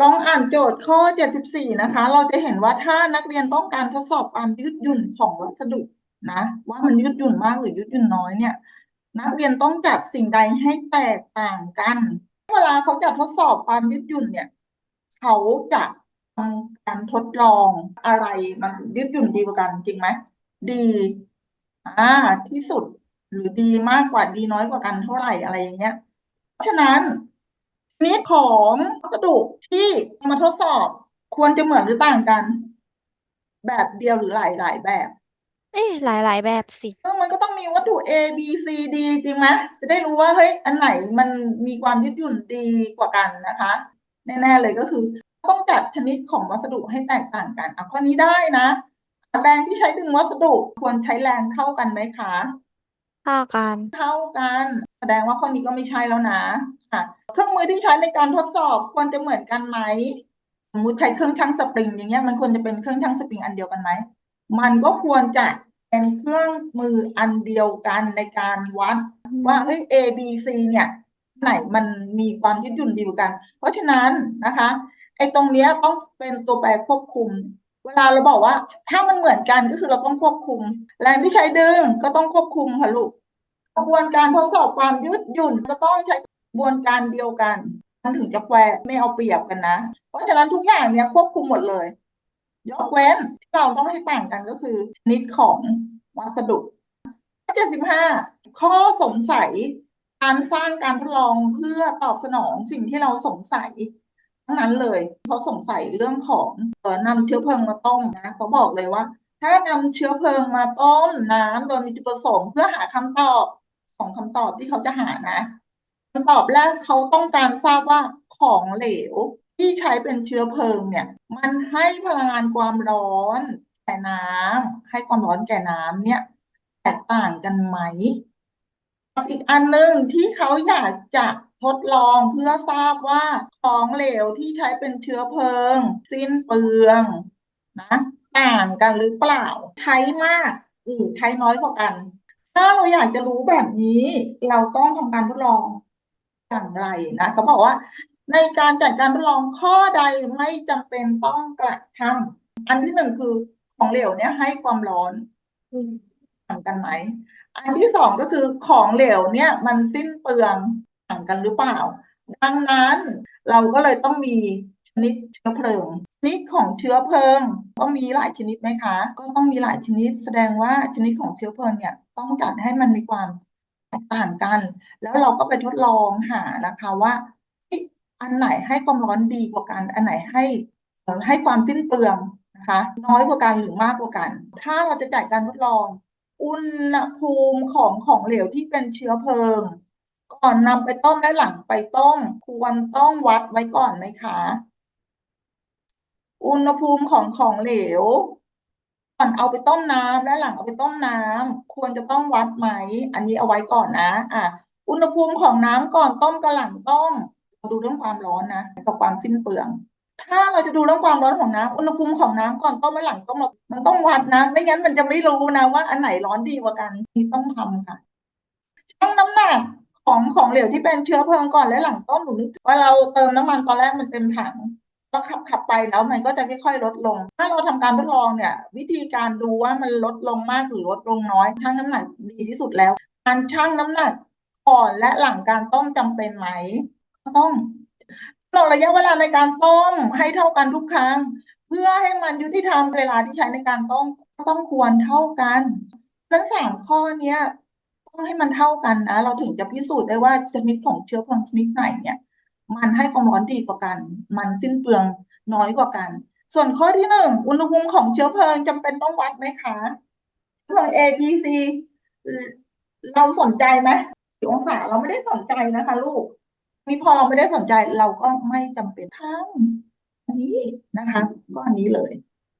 ลองอ่านโจทย์ข้อ 74 นะคะ เราจะเห็นว่าถ้านักเรียนต้องการทดสอบความยืดหยุ่นของวัสดุนะ ว่ามันยืดหยุ่นมากหรือยืดหยุ่นน้อยเนี่ย นักเรียนต้องจัดสิ่งใดให้แตกต่างกัน เวลาเขาจะทดสอบความยืดหยุ่นเนี่ย เขาจะทำการทดลองอะไรมันยืดหยุ่นดีกว่ากันจริงไหมดีอ่าที่สุดหรือดีมากกว่าดีน้อยกว่ากันเท่าไหร่อะไรอย่างเงี้ย ฉะนั้น นิดของวัสดุที่มาทดสอบควรจะเหมือนหรือต่างกัน แบบเดียวหรือหลายหลายแบบ เอ๊ะหลายหลายแบบสิ เออมันก็ต้องมีวัตถุ A B C D จริงไหมจะได้รู้ว่าเฮ้ยอันไหนมันมีความยืดหยุ่นดีกว่ากันนะคะ แน่ๆเลยก็คือ ต้องจัดชนิดของวัสดุให้แตกต่างกันอะข้อนี้ได้นะ แรงที่ใช้ดึงวัสดุควรใช้แรงเท่ากันไหมคะ เท่ากัน เท่ากัน แสดงว่าข้อนี้ก็ไม่ใช่แล้วนะอะเครื่องมือที่ใช้ในการทดสอบควรจะเหมือนกันไหมสมมุติใช้เครื่องชั่งสปริง อย่างเงี้ยมันควรจะเป็นเครื่องชั่งสปริงอันเดียวกันไหมมันก็ควรจะเป็นเครื่องมืออันเดียวกันในการวัดว่าเฮ้ย A B C เนี่ยไหนมันมีความยืดหยุ่นดีกว่ากัน เพราะฉะนั้นนะคะไอ้ตรงเนี้ยต้องเป็นตัวแปรควบคุม เวลาเราบอกว่า ถ้ามันเหมือนกันก็คือเราต้องควบคุม แรงที่ใช้ดึงก็ต้องควบคุมค่ะลูกกระบวนการทดสอบความยืดหยุ่นก็ต้องใช้กระบวนการเดียวกันมันถึงจะแควไม่เอาเปรียบกันนะ เพราะฉะนั้นทุกอย่างเนี่ยควบคุมหมดเลย ยกเว้นที่เราต้องให้ต่างกันก็คือ นิดของวัสดุเจ็ดสิบห้าข้อสงสัยการสร้างการทดลองเพื่อตอบสนองสิ่งที่เราสงสัย นั้นเลยเขาสงสัยเรื่องของเอ่อนำเชื้อเพลิงมาต้มนะเขาบอกเลยว่า ถ้านำเชื้อเพลิงมาต้มน้ำโดยมีจุดประสงค์เพื่อหาคำตอบสองคำตอบที่เขาจะหานะคำตอบแรกเขาต้องการทราบว่าของเหลวที่ใช้เป็นเชื้อเพลิงเนี่ย มันให้พลังงานความร้อนแก่น้ำให้ความร้อนแก่น้ำเนี่ย แตกต่างกันไหมอีกอันหนึ่งที่เขาอยากจะทดลองเพื่อทราบว่าของเหลวที่ใช้เป็นเชื้อเพลิง สิ้นเปลืองนะต่างกันหรือเปล่า ใช้มากหรือใช้น้อยกว่ากัน ถ้าเราอยากจะรู้แบบนี้ เราต้องทำการทดลองอย่างไรนะเขาบอกว่า ในการจัดการทดลองข้อใดไม่จำเป็นต้องกระทำอันที่หนึ่งคือของเหลวเนี่ยให้ความร้อนต่างกันไหมอันที่สองก็คือของเหลวเนี่ยมันสิ้นเปลือง ต่างกันหรือเปล่า ดังนั้นเราก็เลยต้องมีชนิดเชื้อเพลิงชนิดของเชื้อเพลิง ต้องมีหลายชนิดไหมคะ ก็ต้องมีหลายชนิด แสดงว่าชนิดของเชื้อเพลิงเนี่ยต้องจัดให้มันมีความแตกต่างกัน แล้วเราก็ไปทดลองหานะคะว่าอันไหนให้ความร้อนดีกว่ากัน อันไหนให้ให้ความสิ้นเปลืองนะคะน้อยกว่ากันหรือมากกว่ากัน ถ้าเราจะจัดการทดลอง อุณหภูมิของของเหลวที่เป็นเชื้อเพลิง ก่อนนำไปต้มและหลังไปต้ม ควรต้องวัดไว้ก่อนไหมคะ อุณหภูมิของของเหลว ก่อนเอาไปต้มน้ำและหลังเอาไปต้มน้ำควรจะต้องวัดไหม อันนี้เอาไว้ก่อนนะอะอุณหภูมิของน้ำก่อนต้มกับหลังต้มเราดูเรื่องความร้อนนะกับความสิ้นเปลือง ถ้าเราจะดูเรื่องความร้อนของน้ำอุณหภูมิของน้ำก่อนต้มและหลังต้มเรามันต้องวัดนะ ไม่งั้นมันจะไม่รู้นะว่าอันไหนร้อนดีกว่ากันนี่ต้องทำค่ะชั่งน้ำหนัก ของของเหลวที่เป็นเชื้อเพลิงก่อนและหลังต้มหนูนึกว่าเราเติมน้ำมันตอนแรกมันเต็มถังแล้วขับขับไปแล้วมันก็จะค่อยๆลดลง ถ้าเราทำการทดลองเนี่ย วิธีการดูว่ามันลดลงมากหรือลดลงน้อยชั่งน้ำหนักดีที่สุดแล้ว การชั่งน้ำหนักก่อนและหลังการต้มจำเป็นไหมต้องกำหนดระยะเวลาในการต้มให้เท่ากันทุกครั้ง เพื่อให้มันยุติธรรมเวลาที่ใช้ในการต้มก็ต้องควรเท่ากันนั้นสามข้อเนี้ย ต้องให้มันเท่ากันนะ เราถึงจะพิสูจน์ได้ว่าชนิดของเชื้อเพลิงชนิดไหนเนี่ย มันให้ความร้อนดีกว่ากัน มันสิ้นเปลืองน้อยกว่ากัน ส่วนข้อที่หนึ่งอุณหภูมิของเชื้อเพลิงจำเป็นต้องวัดไหมคะเรื่อง A B C เราสนใจไหมกี่องศาเราไม่ได้สนใจนะคะ ลูก นี่พอเราไม่ได้สนใจเราก็ไม่จำเป็นทำอันนี้นะคะ ก็อันนี้เลย